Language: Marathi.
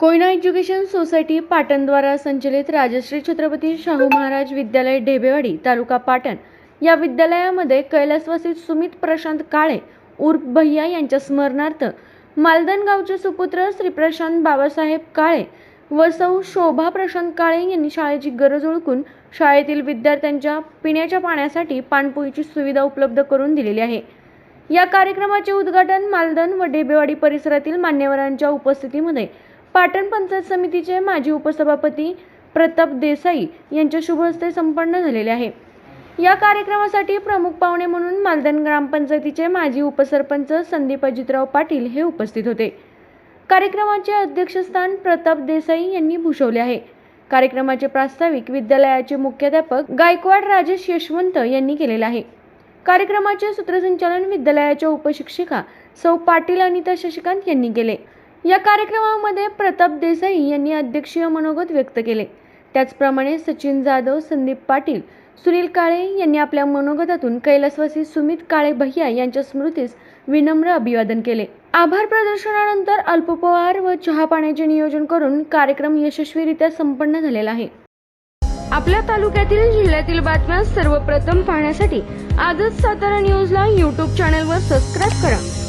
कोयना एज्युकेशन सोसायटी पाटणद्वारा संचलित राजश्री छत्रपती शाहू महाराज विद्यालय ढेबेवाडी तालुका पाटण. या विद्यालयामध्ये कैलासवासी सुमित प्रशांत काळे उर्फ भैया यांच्या स्मरणार्थ मालदन गावचे सुपुत्र श्री प्रशांत बाबासाहेब काळे व सौ शोभा प्रशांत काळे यांनी शाळेची गरज ओळखून शाळेतील विद्यार्थ्यांच्या पिण्याच्या पाण्यासाठी पाणपोईची सुविधा उपलब्ध करून दिलेली आहे. या कार्यक्रमाचे उद्घाटन मालदन व डेबेवाडी परिसरातील मान्यवरांच्या उपस्थितीमध्ये पाटण पंचायत समितीचे माजी उपसभापती प्रताप देसाई यांच्या शुभ हस्ते संपन्न झालेले आहे. या कार्यक्रमासाठी प्रमुख पाहुणे म्हणून मालदण ग्रामपंचायतीचे माजी उपसरपंच संदीप अजितराव पाटील हे उपस्थित होते. कार्यक्रमाचे अध्यक्षस्थान प्रताप देसाई यांनी भूषवले आहे. कार्यक्रमाचे प्रास्ताविक विद्यालयाचे मुख्याध्यापक गायकवाड राजेश यशवंत यांनी केलेले आहे. कार्यक्रमाचे सूत्रसंचालन विद्यालयाच्या उपशिक्षिका सौ पाटील अनिता शशिकांत यांनी केले. या कार्यक्रमामध्ये प्रताप देसाई यांनी अध्यक्षीय मनोगत व्यक्त केले. त्याचप्रमाणे सचिन जाधव संदीप पाटील सुनील काळे यांनी आपल्या मनोगतातून कैलासवासी सुमित काळे भैया यांच्या स्मृतीस विनम्र अभिवादन केले. आभार प्रदर्शनानंतर अल्पोपहार व चहा पाण्याचे नियोजन करून कार्यक्रम यशस्वीरित्या संपन्न झालेला आहे. आपल्या तालुक्यातील जिल्ह्यातील बातम्या सर्वप्रथम पाहण्यासाठी आजच सातारा न्यूजला यूट्यूब चॅनलवर सबस्क्राईब करा.